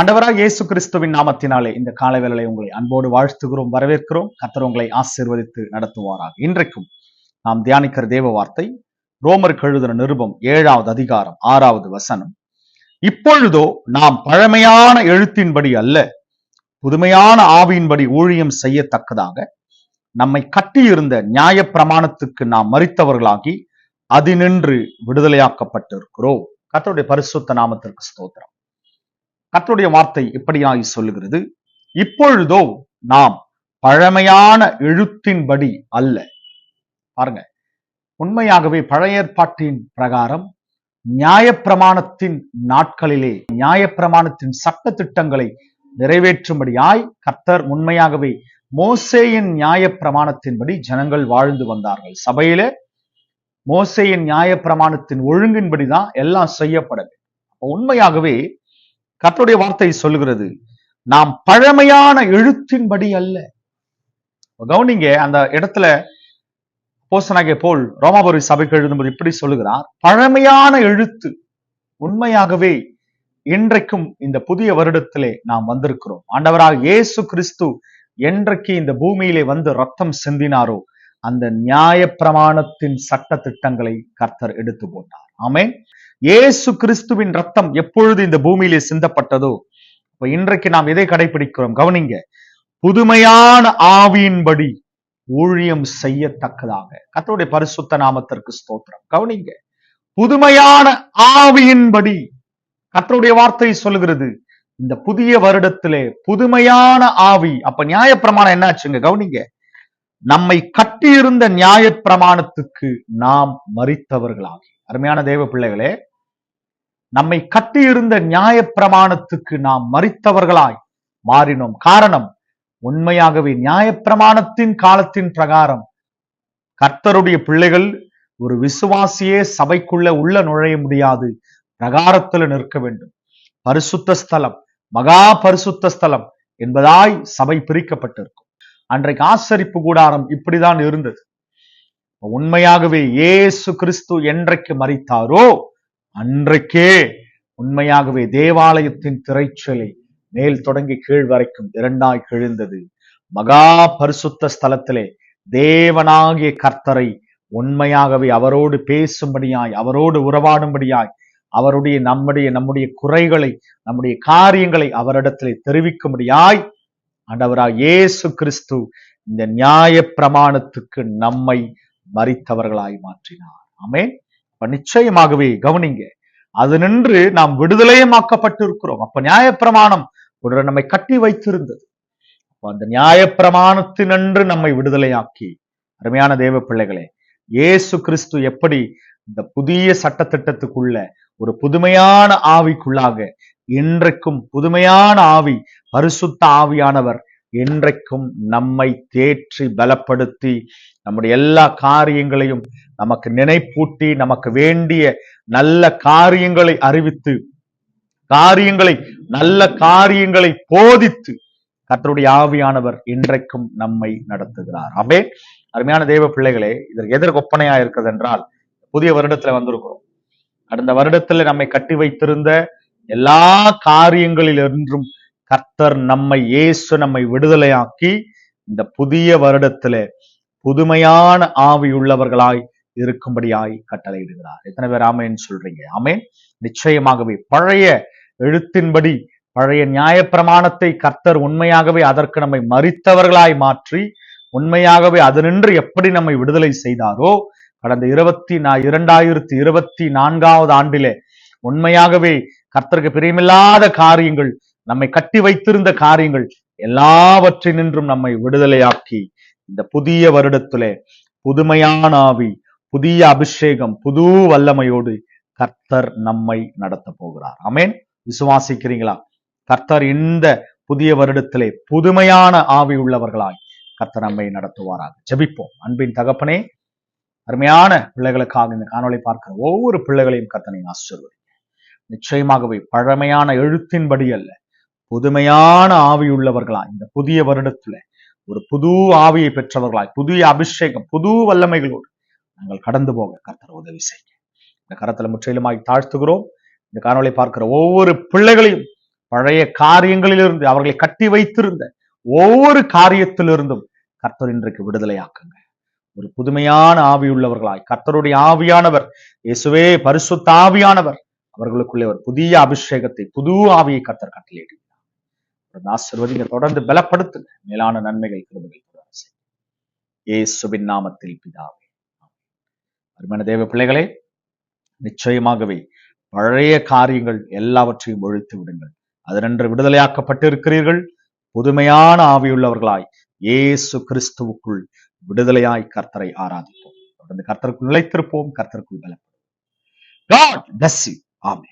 ஆண்டவராக இயேசு கிறிஸ்துவின் நாமத்தினாலே இந்த காலை வேளையை உங்களை அன்போடு வாழ்த்துகிறோம் வரவேற்கிறோம். கர்த்தர் உங்களை ஆசீர்வதித்து நடத்துவாராக. இன்றைக்கும் நாம் தியானிக்கிற தேவ வார்த்தை ரோமர் எழுதின நிருபம் ஏழாவது அதிகாரம் ஆறாவது வசனம். இப்பொழுதோ நாம் பழமையான எழுத்தின்படி அல்ல புதுமையான ஆவியின்படி ஊழியம் செய்யத்தக்கதாக நம்மை கட்டியிருந்த நியாய பிரமாணத்துக்கு நாம் மறித்தவர்களாகி அதினின்று விடுதலையாக்கப்பட்டிருக்கிறோம். கத்தருடைய பரிசுத்த நாமத்திற்கு ஸ்தோத்திரம். கர்த்தருடைய வார்த்தை இப்படியாய் சொல்லுகிறது. இப்பொழுதோ நாம் பழமையான எழுத்தின்படி அல்ல. பாருங்க. உண்மையாகவே பழைய ஏற்பாட்டின் பிரகாரம் நியாயப்பிரமாணத்தின் நாட்களிலே நியாயப்பிரமாணத்தின் சட்ட திட்டங்களை நிறைவேற்றும்படியாய் கர்த்தர் உண்மையாகவே மோசேயின் நியாயப்பிரமாணத்தின்படி ஜனங்கள் வாழ்ந்து வந்தார்கள். சபையிலே மோசேயின் நியாயப்பிரமாணத்தின் ஒழுங்கின்படி தான் எல்லாம் செய்யப்பட உண்மையாகவே கர்த்தருடைய வார்த்தை சொல்கிறது நாம் பழமையான எழுத்தின்படி அல்ல. கவுனிங்க அந்த இடத்துல போசனாகிய போல் ரோமாபுரி சபைக்கு எழுதும்போது இப்படி சொல்லுகிறார் பழமையான எழுத்து உண்மையாகவே இன்றைக்கும் இந்த புதிய வருடத்திலே நாம் வந்திருக்கிறோம். ஆண்டவராக இயேசு கிறிஸ்து என்றைக்கு இந்த பூமியிலே வந்து ரத்தம் சிந்தினாரோ அந்த நியாய பிரமாணத்தின் சட்ட திட்டங்களை கர்த்தர் எடுத்து போட்டார் ஆமே இயேசு கிறிஸ்துவின் ரத்தம் எப்பொழுது இந்த பூமியிலே சிந்தப்பட்டதோ? இப்ப இன்றைக்கு நாம் எதை கடைபிடிக்கிறோம்? கவனிங்க. புதுமையான ஆவியின்படி ஊழியம் செய்யத்தக்கதாக. கர்த்தருடைய பரிசுத்த நாமத்திற்கு ஸ்தோத்திரம். கவனிங்க. புதுமையான ஆவியின்படி கத்தருடைய வார்த்தை சொல்லுகிறது. இந்த புதிய வருடத்திலே புதுமையான ஆவி. அப்ப நியாயப்பிரமாணம் என்னாச்சுங்க? கவனிங்க. நம்மை கட்டியிருந்த நியாயப்பிரமாணத்துக்கு நாம் மறித்தவர்களாகி. அருமையான தேவ பிள்ளைகளே நம்மை கட்டியிருந்த நியாயப்பிரமாணத்துக்கு நாம் மறித்தவர்களாய் மாறினோம். காரணம் உண்மையாகவே நியாயப்பிரமாணத்தின் காலத்தின் பிரகாரம் கர்த்தருடைய பிள்ளைகள் ஒரு விசுவாசியே சபைக்குள்ள உள்ள நுழைய முடியாது. பிரகாரத்துல நிற்க வேண்டும். பரிசுத்த ஸ்தலம் மகா பரிசுத்த ஸ்தலம் என்பதாய் சபை பிரிக்கப்பட்டிருக்கும். அன்றைக்கு ஆசரிப்பு கூடாரம் இப்படிதான் இருந்தது. உண்மையாகவே இயேசு கிறிஸ்து என்றைக்கு மறித்தாரோ அன்றைக்கே உண்மையாகவே தேவாலயத்தின் திரைச்சலை மேல் தொடங்கி கீழ் வரைக்கும் இரண்டாய் கிழிந்தது. மகா பரிசுத்த ஸ்தலத்திலே தேவனாகிய கர்த்தரை உண்மையாகவே அவரோடு பேசும்படியாய் அவரோடு உறவாடும்படியாய் அவருடைய நம்முடைய நம்முடைய குறைகளை நம்முடைய காரியங்களை அவரிடத்திலே தெரிவிக்கும்படியாய் ஆண்டவராக இயேசு கிறிஸ்து இந்த நியாய பிரமாணத்துக்கு நம்மை மறித்தவர்களாய் மாற்றினார். ஆமே இப்ப நிச்சயமாகவே கவனிங்க. அது நின்று நாம் விடுதலையமாக்கப்பட்டு இருக்கிறோம் அப்ப நியாயப்பிரமாணம் ஒரு நம்மை கட்டி வைத்திருந்தது. அப்ப அந்த நியாயப்பிரமாணத்தினின்று நம்மை விடுதலையாக்கி. அருமையான தேவ பிள்ளைகளே இயேசு கிறிஸ்து எப்படி இந்த புதிய சட்டத்திட்டத்துக்குள்ள ஒரு புதுமையான ஆவிக்குள்ளாக இன்றைக்கும் புதுமையான ஆவி பரிசுத்த ஆவியானவர் இன்றைக்கும் நம்மை தேற்றி பலப்படுத்தி நம்முடைய எல்லா காரியங்களையும் நமக்கு நினைப்பூட்டி நமக்கு வேண்டிய நல்ல காரியங்களை அறிவித்து காரியங்களை நல்ல காரியங்களை போதித்து கர்த்தருடைய ஆவியானவர் இன்றைக்கும் நம்மை நடத்துகிறார். அபே அருமையான தெய்வ பிள்ளைகளே இதற்கு எதிர் ஒப்பனையா இருக்கிறது என்றால் புதிய வருடத்துல வந்திருக்கிறோம். கடந்த வருடத்துல நம்மை கட்டி வைத்திருந்த எல்லா காரியங்களிலிருந்தும் கர்த்தர் நம்மை இயேசு நம்மை விடுதலையாக்கி இந்த புதிய வருடத்துல புதுமையான ஆவி உள்ளவர்களாய் இருக்கும்படியாய் கட்டளையிடுகிறார். எத்தனை பேர் ஆமேன் சொல்றீங்க? ஆமேன். நிச்சயமாகவே பழைய எழுத்தின்படி பழைய நியாயப்பிரமாணத்தை கர்த்தர் உண்மையாகவே அதற்கு நம்மை மறித்தவர்களாய் மாற்றி உண்மையாகவே அதனின்று எப்படி நம்மை விடுதலை செய்தாரோ கடந்த இருபத்தி நா இரண்டாயிரத்தி இருபத்தி நான்காவது ஆண்டிலே உண்மையாகவே கர்த்தருக்கு பிரியமில்லாத காரியங்கள் நம்மை கட்டி வைத்திருந்த காரியங்கள் எல்லாவற்றினின்றும் நம்மை விடுதலையாக்கி இந்த புதிய வருடத்திலே புதுமையான ஆவி புதிய அபிஷேகம் புது வல்லமையோடு கர்த்தர் நம்மை நடத்த போகிறார். அமேன் விசுவாசிக்கிறீங்களா? கர்த்தர் இந்த புதிய வருடத்திலே புதுமையான ஆவி உள்ளவர்களாய் கர்த்தர் நம்மை நடத்துவாராக. ஜெபிப்போம். அன்பின் தகப்பனே அருமையான பிள்ளைகளுக்காக இந்த காணொலி பார்க்கிற ஒவ்வொரு பிள்ளைகளையும் கர்த்தனை ஆசிர்வதி நிச்சயமாகவே பழமையான எழுத்தின்படி அல்ல. புதுமையான ஆவியுள்ளவர்களா இந்த புதிய வருடத்துல ஒரு புது ஆவியை பெற்றவர்களாய் புதிய அபிஷேகம் புது வல்லமைகளோடு நாங்கள் கடந்து போக கர்த்தர் உதவி செய்ய இந்த கரத்துல முற்றிலுமாய் தாழ்த்துகிறோம். இந்த காணொலி பார்க்கிற ஒவ்வொரு பிள்ளைகளையும் பழைய காரியங்களிலிருந்து அவர்களை கட்டி வைத்திருந்த ஒவ்வொரு காரியத்திலிருந்தும் கர்த்தர் இன்றைக்கு விடுதலையாக்குங்க. ஒரு புதுமையான ஆவியுள்ளவர்களாய் கர்த்தருடைய ஆவியானவர் இயேசுவே பரிசுத்த ஆவியானவர் அவர்களுக்குள்ளே ஒரு புதிய அபிஷேகத்தை புது ஆவியை கர்த்தர் கட்டளையிடுகிறார். ஆசிர்வதிங்க தொடர்ந்து பலப்படுத்துங்க. மேலான நன்மைகள் கிருபைகள் தொடர்ந்து இயேசுவின் நாமத்தில் பிதாவே அருமையான தேவ பிள்ளைகளே நிச்சயமாகவே பழைய காரியங்கள் எல்லாவற்றையும் ஒழித்து விடுங்கள். அதனென்று விடுதலையாக்கப்பட்டு இருக்கிறீர்கள் புதுமையான ஆவியுள்ளவர்களாய் இயேசு கிறிஸ்துவுக்குள் விடுதலையாய் கர்த்தரை ஆராதிப்போம். தொடர்ந்து கர்த்தருக்குள் நிலைத்திருப்போம் கர்த்தருக்குள் பலப்படுவோம். God bless you. ஆமே